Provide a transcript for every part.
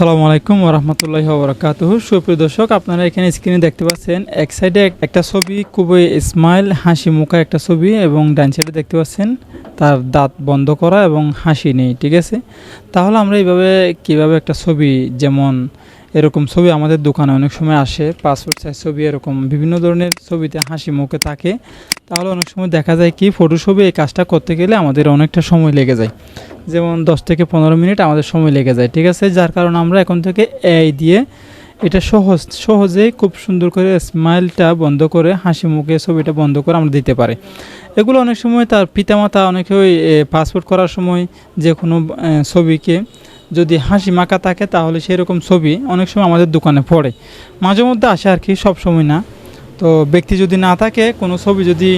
আসসালামু আলাইকুম ওরহমতুল্লাহি ওবরাকাতুহ। সুপ্রিয় দর্শক, আপনারা এখানে স্ক্রিনে দেখতে পাচ্ছেন, এক সাইডে একটা ছবি, খুবই স্মাইল হাসি মুখা একটা ছবি এবং ডান সাইডে দেখতে পাচ্ছেন, তার দাঁত বন্ধ করা এবং হাসি নেই, ঠিক আছে? তাহলে আমরা এইভাবে, কীভাবে একটা ছবি, যেমন এরকম ছবি আমাদের দোকানে অনেক সময় আসে পাসপোর্ট সাইজ ছবি, এরকম বিভিন্ন ধরনের ছবিতে হাসি মুখে থাকে, তাহলে অনেক সময় দেখা যায় কি ফটো ছবি এই কাজটা করতে গেলে আমাদের অনেকটা সময় লেগে যায়। যেমন দশ থেকে পনেরো মিনিট আমাদের সময় লেগে যায়, ঠিক আছে? যার কারণে আমরা এখন থেকে এআই দিয়ে এটা সহজ, সহজেই খুব সুন্দর করে স্মাইলটা বন্ধ করে, হাসি মুখে ছবিটা বন্ধ করে আমরা দিতে পারি। এগুলো অনেক সময় তার পিতামাতা অনেকে ওই পাসপোর্ট করার সময় যে কোনো ছবিকে যদি হাসি মাখা থাকে তাহলে সেরকম ছবি অনেক সময় আমাদের দোকানে পড়ে। মাঝে মধ্যে আসে আর কি সব সময় না। তো ব্যক্তি যদি না থাকে, কোনো ছবি যদি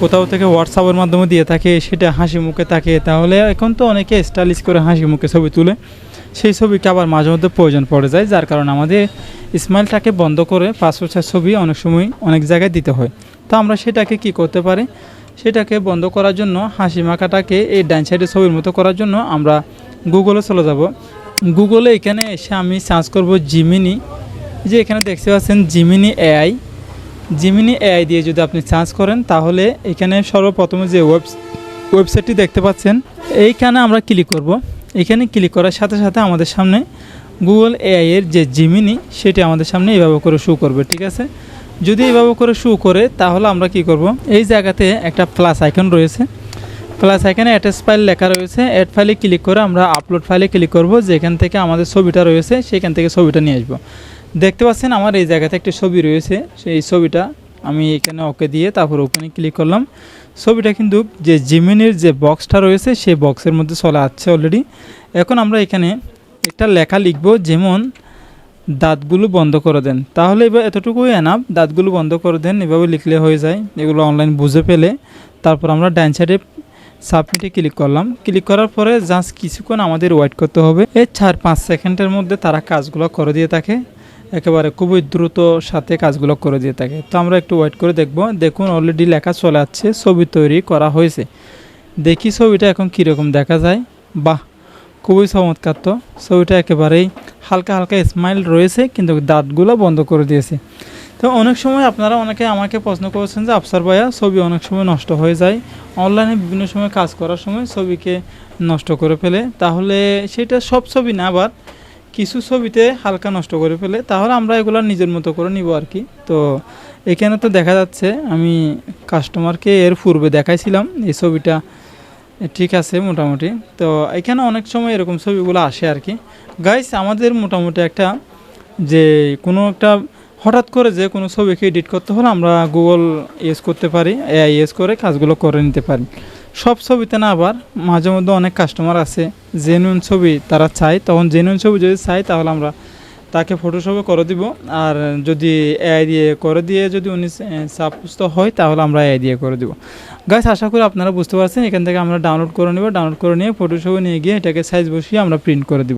কোথাও থেকে হোয়াটসঅ্যাপের মাধ্যমে দিয়ে থাকে, সেটা হাসি মুখে থাকে। তাহলে এখন তো অনেকে স্টাইলিশ করে হাসি মুখে ছবি তুলে। সেই ছবিকে আবার মাঝে মধ্যে প্রয়োজন পড়ে যায়, যার কারণে আমাদের স্মাইলটাকে বন্ধ করে পাসপোর্টের ছবি অনেক সময় অনেক জায়গায় দিতে হয়। তো আমরা সেটাকে কি করতে পারি? সেটাকে বন্ধ করার জন্য, হাসি মাখাটাকে এই ডান সাইডের ছবির মতো করার জন্য আমরা গুগলে চলে যাব। গুগলে এখানে এসে আমি সার্চ করব জিমিনি যে এখানে দেখতে পাচ্ছেন জিমিনি এআই জিমিনি এআই দিয়ে যদি আপনি সার্চ করেন, তাহলে এখানে সর্বপ্রথমে যে ওয়েব ওয়েবসাইটটি দেখতে পাচ্ছেন, এইখানে আমরা ক্লিক করব। এখানে ক্লিক করার সাথে সাথে আমাদের সামনে গুগল এআই এর যে জিমিনি সেটি আমাদের সামনে এইভাবে করে শু করবে, ঠিক আছে? যদি এভাবে করে শু করে, তাহলে আমরা কি করব? এই জায়গাতে একটা প্লাস আইকন রয়েছে। প্লাস এখানে অ্যাটাচ ফাইল লেখা রয়েছে। অ্যাড ফাইলে ক্লিক করে আমরা আপলোড ফাইলে ক্লিক করব। যেখান থেকে আমাদের ছবিটা রয়েছে, সেখান থেকে ছবিটা নিয়ে আসব। দেখতে পাচ্ছেন আমার এই জায়গাতে একটি ছবি রয়েছে। সেই ছবিটা আমি এখানে ওকে দিয়ে তারপর ওখানে ক্লিক করলাম। ছবিটা কিন্তু যে জিমিনির যে বক্সটা রয়েছে, সেই বক্সের মধ্যে চলে আসছে অলরেডি এখন আমরা এখানে একটা লেখা লিখব যেমন, দাঁতগুলো বন্ধ করে দেন। তাহলে এবার এতটুকুই এনাফ দাঁতগুলো বন্ধ করে দেন, এভাবে লিখলে হয়ে যায়। এগুলো অনলাইন বুঝে পেলে তারপর আমরা ডান সাইডে সাবমিটে ক্লিক করলাম। ক্লিক করার পরে জাস্ট কিছুক্ষণ আমাদের ওয়েট করতে হবে। এই চার পাঁচ সেকেন্ডের মধ্যে তারা কাজগুলো করে দিয়ে থাকে। একেবারে খুবই দ্রুত সাথে কাজগুলো করে দিয়ে থাকে। তো আমরা একটু ওয়েট করে দেখব। দেখুন অলরেডি লেখা চলে আসছে, ছবি তৈরি করা হয়েছে। দেখি ছবিটা এখন কীরকম দেখা যায়। বাহ, খুবই চমৎকার তো। ছবিটা একেবারেই হালকা হালকা স্মাইল রয়েছে, কিন্তু দাঁতগুলো বন্ধ করে দিয়েছে। তো অনেক সময় আপনারা অনেকে আমাকে প্রশ্ন করেছেন যে, আফসার ভাইয়া, ছবি অনেক সময় নষ্ট হয়ে যায়। অনলাইনে বিভিন্ন সময় কাজ করার সময় ছবিকে নষ্ট করে ফেলে। তাহলে সেটা সব ছবি না, আবার কিছু ছবিতে হালকা নষ্ট করে ফেলে। তাহলে আমরা এগুলো নিজের মতো করে নিব আর কি। তো এখানে তো দেখা যাচ্ছে, আমি কাস্টমারকে এর পূর্বে দেখাইছিলাম, এই ছবিটা ঠিক আছে মোটামুটি। তো এখানে অনেক সময় এরকম ছবিগুলো আসে আর কি। গাইস আমাদের মোটামুটি একটা যে কোনো একটা হঠাৎ করে যে কোনো ছবিকে এডিট করতে হলে আমরা গুগল ইউজ করতে পারি এআই ইউজ করে কাজগুলো করে নিতে পারি। সব ছবিতে না আবার মাঝে মধ্যে অনেক কাস্টমার আছে জেনুইন ছবি তারা চায়। তখন জেনুইন ছবি যদি চাই তাহলে আমরা তাকে ফটোশপে করে দিব। আর যদি এআই দিয়ে করে দিয়ে যদি উনি সাপুস্ত হয়, তাহলে আমরা এআই দিয়ে করে দিব। গাছ আশা করি আপনারা বুঝতে পারছেন। এখান থেকে আমরা ডাউনলোড করে নেব। ডাউনলোড করে নিয়ে ফটোশপে নিয়ে গিয়ে এটাকে সাইজ বসিয়ে আমরা প্রিন্ট করে দিব।